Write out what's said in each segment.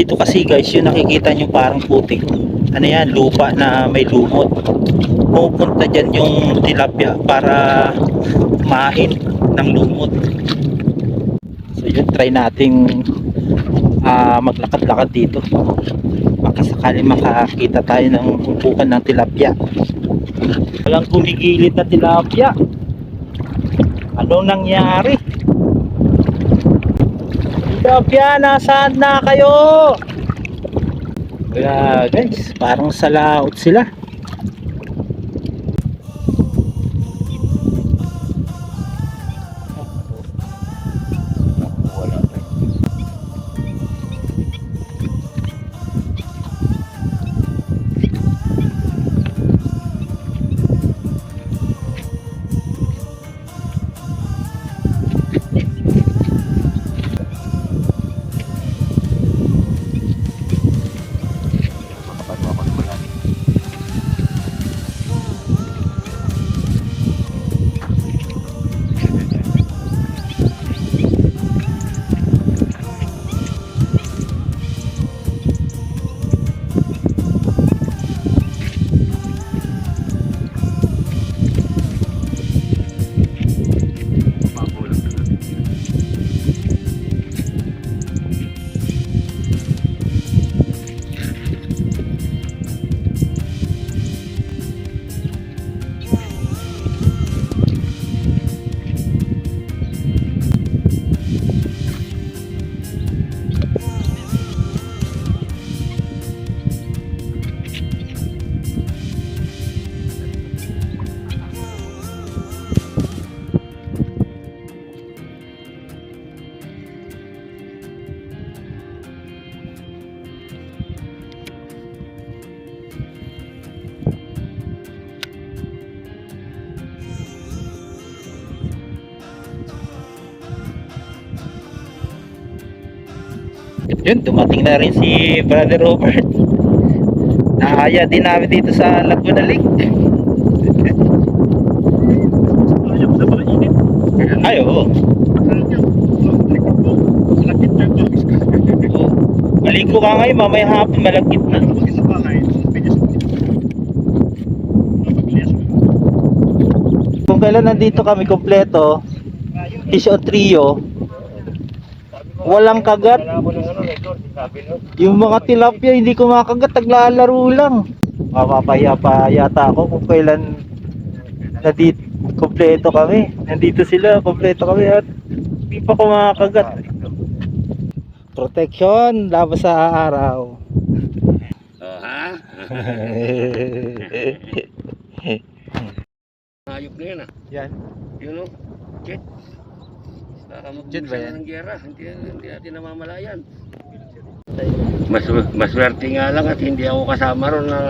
Dito kasi guys, yung nakikita nyo parang putik. Ano yan, lupa na may lumot. Pupunta dyan yung tilapia para kumain ng lumot. So yun, try nating ah, maglakad-lakad dito. Baka sakali makakita tayo ng umpukan ng tilapia. Walang kumigilid na tilapia. Anong nangyari? Tilapia, nasaan na kayo? Wala guys, parang sa laot sila. Yun, dumating na rin si Brother Robert. Nakaya din namin dito sa Laguna Lake. Ay, oo. Malakit. Maligo ka ngayon, mamaya hapon malagkit na. Kung kailan nandito kami kompleto, fish o trio, walang kagat. Wala mo ng ano, record. Sabi no. Yung mga tilapia hindi ko makagat, naglalaro lang. Mapapahiya pa yata ako kung kailan nandito kompleto kami. Nandito sila, kompleto kami at hindi pa ko makakagat. Protection laban sa araw. Oh, ha? Ayok na yan ah. Yan. Yun o. Jet. Baka Jet ba yan? ng gera. Hindi, hindi natin namamalayan. Mas, maswerte nga lang at hindi ako kasama ron na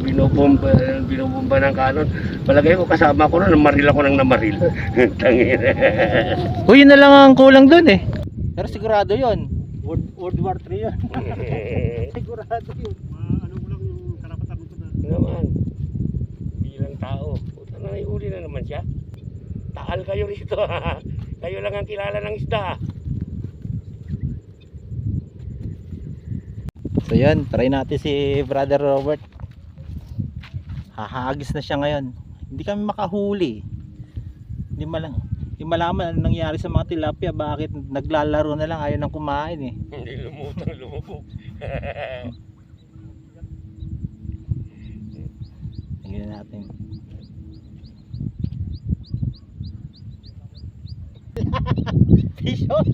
binubomba, binubomba ng kanon. Palagay ko kasama ko ron, namaril ako ng namaril. Tangin. Uy, yun na lang ang kulang dun eh. Pero sigurado yun. World, World War 3 yun. sigurado yun. ano mo lang yung karapatan mo na. Naman. Bilang tao. Puta na, uli na naman siya. Taal kayo rito. kayo lang ang kilala ng isda. So yan, try natin si Brother Robert. Hahagis na siya ngayon. Hindi kami makahuli. Hindi malang hindi malaman ano nangyari sa mga tilapia bakit naglalaro na lang ayaw nang kumain eh. Hindi lumutang lumubog. Tingnan natin. Fish on!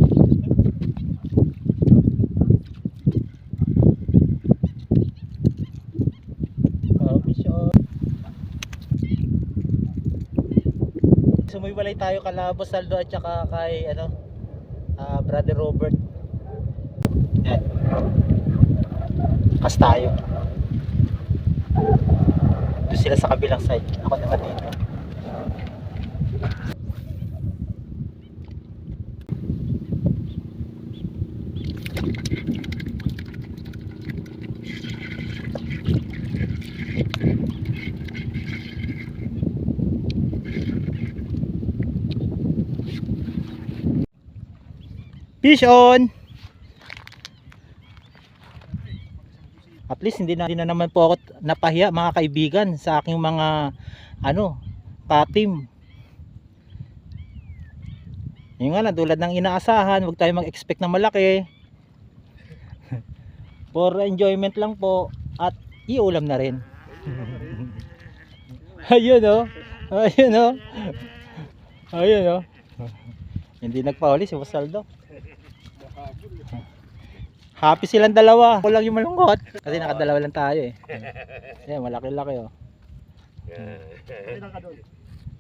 Oh, fish on. Sumuywalay tayo kalabos Saldo at saka kay ano ah, Brother Robert. Yan. Kas tayo. Doon sila sa kabilang side. Ako naman dito. Fish on! At least hindi na, hindi na naman po ako napahiya mga kaibigan sa aking mga ano, ka-team. Yung nga lang, tulad ng inaasahan, huwag tayo mag-expect na malaki. For enjoyment lang po at iulam na rin. Ayun oh. Ayun oh. Ayun oh. Hindi nagpahuli si Wasaldo. Happy silang dalawa. Ako lang yung malungkot. Kasi nakadalawa lang tayo eh. Ayan, malaki-laki oh.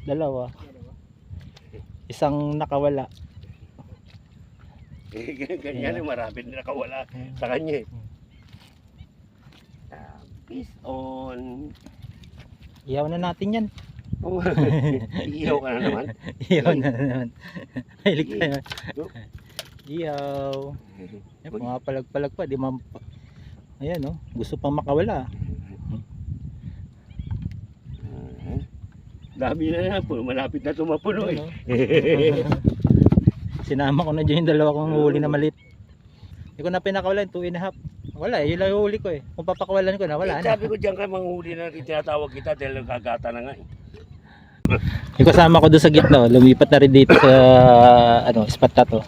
Dalawa. Isang nakawala. Ganyan, marami na nakawala sa kanya eh. Ah, Peace on. Iyaw na natin yan. Oh, Iyaw ka na naman. Iyaw na naman. Mahilig tayo. Iyaw. Yan, mga palag-palag pa. Di man. Ayan oh. Gusto pang makawala. Dami na na po, malapit na tumapuno eh. Oh. Sinama ko na dyan yung dalawa kong huli na malit. Hindi ko na pinakawalan, two and a half. Wala eh, yun lang yung huli ko eh. Kung papakawalan ko na, wala Eh, na. Sabi ko diyan kay manghuli na tinatawag kita dahil nagkagata na nga eh. Yung kasama ko doon sa gitna, oh, lumipat na rin dito sa ano, spot na to.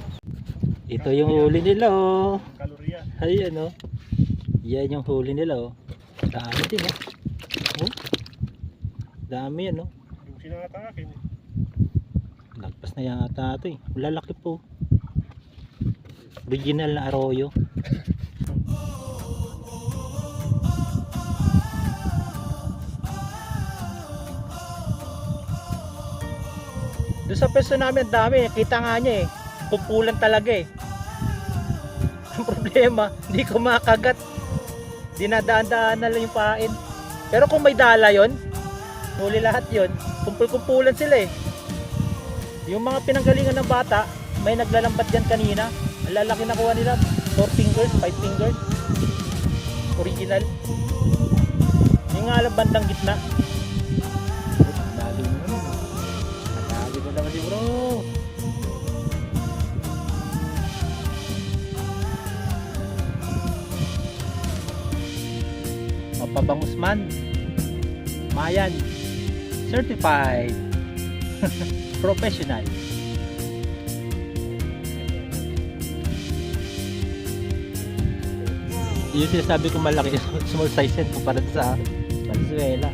Ito yung huli nila oh. Kalorya. Ayan oh. Yan yung huli nila oh. Dami din oh. oh. Dami yan oh. Yung sinangatakin. Lagpas na yata ito eh. Lalaki po. Original na arroyo. Doon sa pwesto namin dami. Kita nga niya eh. Pupulan talaga eh. Ang problema, hindi ko makagat. Dinadaan-daan na lang yung pain. Pero kung may dala yon, huli lahat yon, kumpul-kumpulan sila eh. Yung mga pinanggalingan ng bata, may naglalambat dyan kanina. Ang lalaki na kuha nila. 4 fingers, 5 fingers. Original. Yung nga lang bandang gitna. Ang dali. Ang dali mo naman si bro. Mapabangus man. Mayan. Certified. professional. Yung sinasabi ko malaki, small size yan kumpara sa Venezuela.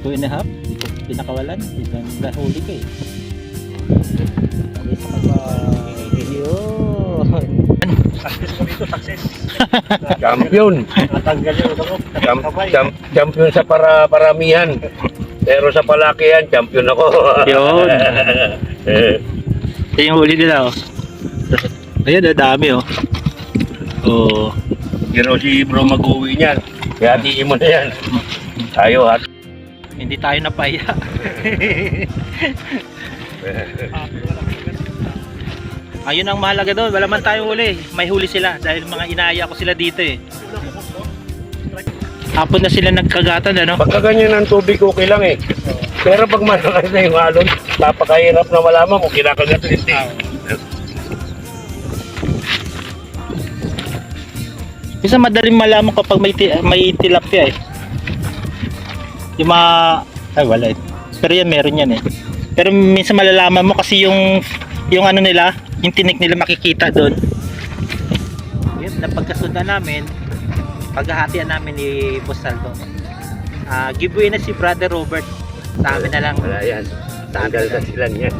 Two and a half, hindi ko pinakawalan, hanggang nahuli ko eh. Sa mga... Champion. Natanggal yung ano ko. Champ, champ, champion sa para paramihan. Pero sa palakihan, champion ako. Yun. Ito yung huli nila oh. Ayun, ang dami oh. Oh. Pero si bro mag-uwi niyan. Kaya hatiin mo na yan. Tayo hat. Hindi tayo napahiya. Ayun ang mahalaga doon. Wala man tayong huli. May huli sila dahil mga inaya ko sila dito eh. Hapon na sila nagkagatan ano? Pagka ganyan ang tubig, okay lang eh. Pero pag malakas na yung alon, napakahirap na malaman kung kinakagat o hindi. Bisa madaling malaman kapag may, ti- may tilapia eh. Yung mga... Ay wala eh. Pero yan meron yan eh. Pero minsan malalaman mo kasi yung yung ano nila, yung tinik nila makikita doon. Yun, napagkasundan namin, paghahatian namin ni Boss Saldo. Ah, giveaway na si Brother Robert. Sa amin na lang. Wala yan. Tanggal na sila niyan.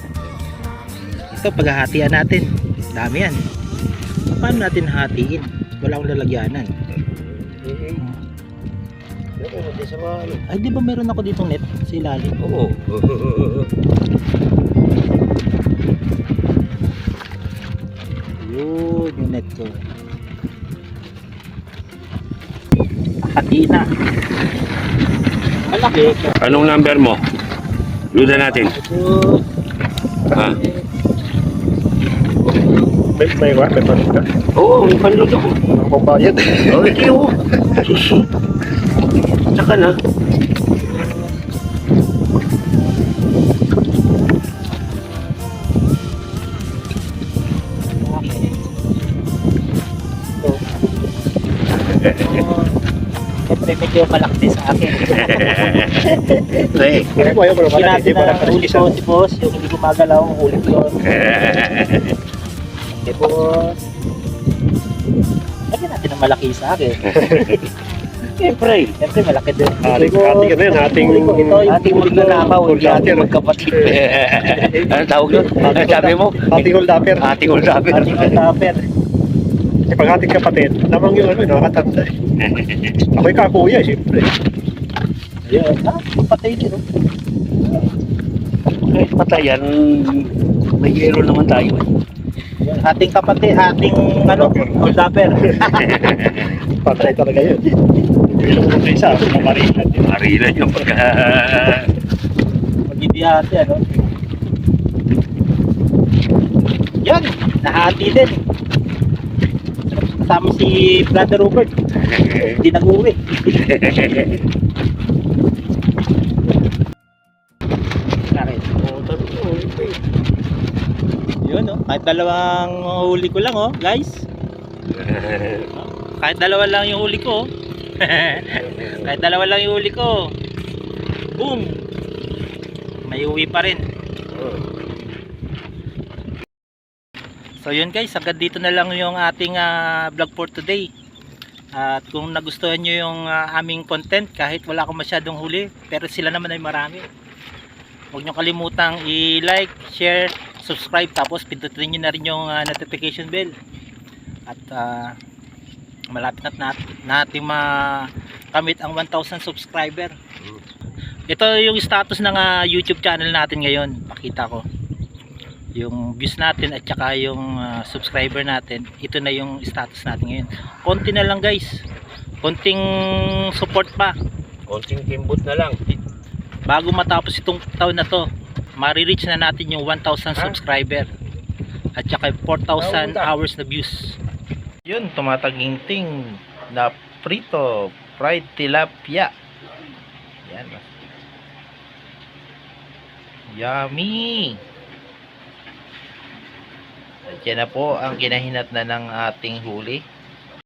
Ito, paghahatian natin. Dami yan. Paano natin hatiin? Wala akong lalagyanan. Ay, di ba meron ako ditong net sa ilalim? Oo. Yun, yung net ko. Hati na. Malaki. Anong number mo? Luda natin. Ito, Ha? May, may what? May panig ka? Oo, may panlod ako. Ang pambayad. Oo, hindi ako. Susi. Saka na. Siyempre medyo malaki sa akin. Hindi ko ayaw ko naman. Hindi naman. huli ko si boss, yung hindi gumagalaw, huli ko yun. Si boss. Lagyan natin ng malaki sa akin. Siyempre. Siyempre malaki din. Ating, ating ano yun, ating... Ating magnanakaw, hindi ating magkapatid. ano tawag yun? Sabi mo? Ating hold upper. Ating ulapin. Ating ang. Kasi pag ating kapatid, namang yung ano, nakakatanda eh. Ako'y kakuya eh, siyempre. Ayun. Ah, patay din. oh. Kahit patayan, may yelo naman tayo. Yun, Ating kapatid, ating ano, hold upper. Patay talaga yun. Bilong mo ito isa, mamarilan. Marila yung pagka... Magbibiyate, ano? Yan, nahati din. Kasama si Brother Robert. Hindi nag-uwi. Yun, oh. Kahit dalawang huli ko lang, oh, guys. Kahit dalawa lang yung huli ko. oh. Kahit dalawa lang yung huli ko. Boom! May uwi pa rin. So yun guys, hanggang dito na lang yung ating ah, vlog for today. At kung nagustuhan nyo yung ah, aming content, kahit wala akong masyadong huli, pero sila naman ay marami. Huwag nyo kalimutang i-like, share, subscribe, tapos pindutin nyo na rin yung ah, notification bell. At ah, malapit na nat natin makamit ang 1,000 subscriber. Ito yung status ng ah, YouTube channel natin ngayon. Pakita ko. Yung views natin at saka yung ah, subscriber natin. Ito na yung status natin ngayon. Konti na lang guys. Konting support pa. Konting kimbot na lang. Bago matapos itong taon na to, marireach na natin yung 1,000 Ha? subscriber. At saka 4,000 Naunta. hours na views. Yun, tumataginting na prito, fried tilapia. Yan. Yummy! Yan na po ang kinahinat na ng ating huli.